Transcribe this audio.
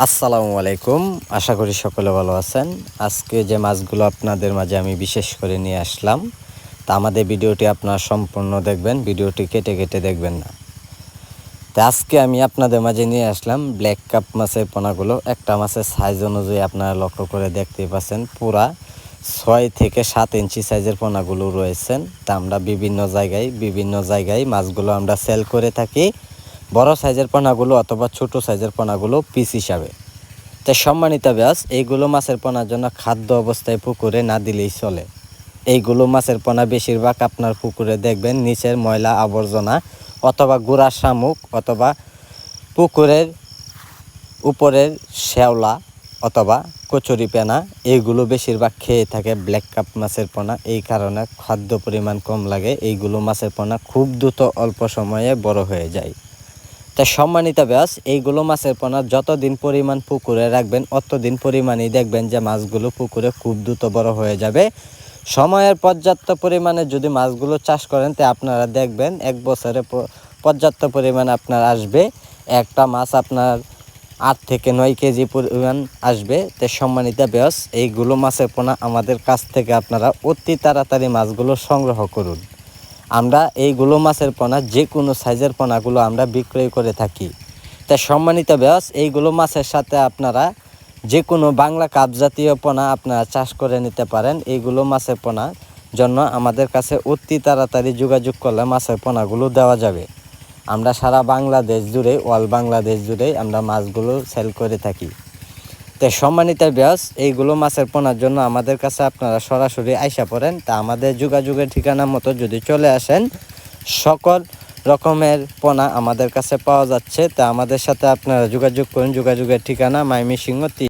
আসসালামু আলাইকুম। আশা করি সকলে ভালো আছেন। আজকে যে মাছগুলো আপনাদের মাঝে আমি বিশেষ করে নিয়ে আসলাম, তা আমাদের ভিডিওটি আপনারা সম্পূর্ণ দেখবেন, ভিডিওটি কেটে কেটে দেখবেন না। তা আজকে আমি আপনাদের মাঝে নিয়ে আসলাম ব্ল্যাক কাপ মাছের পোনাগুলো। একটা মাছের সাইজ অনুযায়ী আপনারা লক্ষ্য করে দেখতে পাচ্ছেন, পুরা ছয় থেকে সাত ইঞ্চি সাইজের পোনাগুলো রয়েছেন। তা আমরা বিভিন্ন জায়গায় বিভিন্ন জায়গায় মাছগুলো আমরা সেল করে থাকি। বড় সাইজের পোনাগুলো অথবা ছোট সাইজের পোনাগুলো পিস হিসাবে। তাই সম্মানিত ব্যাস এইগুলো মাছের পোনার জন্য খাদ্য অবস্থায় পুকুরে না দিলেই চলে। এইগুলো মাছের পোনা বেশিরভাগ আপনার পুকুরে দেখবেন নিচের ময়লা আবর্জনা অথবা গুড়া শামুক অথবা পুকুরের উপরের শ্যাওলা অথবা কচুরি পেনা, এইগুলো বেশিরভাগ খেয়ে থাকে ব্ল্যাক কাপ মাছের পোনা। এই কারণে খাদ্য পরিমাণ কম লাগে। এইগুলো মাছের পোনা খুব দ্রুত অল্প সময়ে বড় হয়ে যায়। তা সম্মানিত ব্যাস এইগুলো মাছের পোনা যতদিন পরিমাণ পুকুরে রাখবেন, অতদিন পরিমাণেই দেখবেন যে মাছগুলো পুকুরে খুব দ্রুত বড় হয়ে যাবে। সময়ের পর্যাপ্ত পরিমাণে যদি মাছগুলো চাষ করেন, তে আপনারা দেখবেন এক বছরে পর্যাপ্ত পরিমাণ আপনার আসবে। একটা মাছ আপনার আট থেকে নয় কেজি পরিমাণ আসবে। তো সম্মানিত ব্যাস এইগুলো মাছের পোনা আমাদের কাছ থেকে আপনারা অতি তাড়াতাড়ি মাছগুলো সংগ্রহ করুন। আমরা এইগুলো মাছের পোনা যে কোনো সাইজের পোনাগুলো আমরা বিক্রয় করে থাকি। তা সম্মানিত ব্যাস এইগুলো মাছের সাথে আপনারা যে কোনো বাংলা কাপ জাতীয় পোনা আপনারা চাষ করে নিতে পারেন। এইগুলো মাছের পোনার জন্য আমাদের কাছে অতি তাড়াতাড়ি যোগাযোগ করলে মাছের পোনাগুলো দেওয়া যাবে। আমরা সারা বাংলাদেশ জুড়ে অল বাংলাদেশ জুড়ে আমরা মাছগুলো সেল করে থাকি। তো সম্মানিত ব্যাস এইগুলো মাছের পোনার জন্য আমাদের কাছে আপনারা সরাসরি আইসা পড়েন। তা আমাদের যোগাযোগের ঠিকানা মতো যদি চলে আসেন, সকল রকমের পোনা আমাদের কাছে পাওয়া যাচ্ছে। তা আমাদের সাথে আপনারা যোগাযোগ করেন। যোগাযোগের ঠিকানা মাইমি সিংহ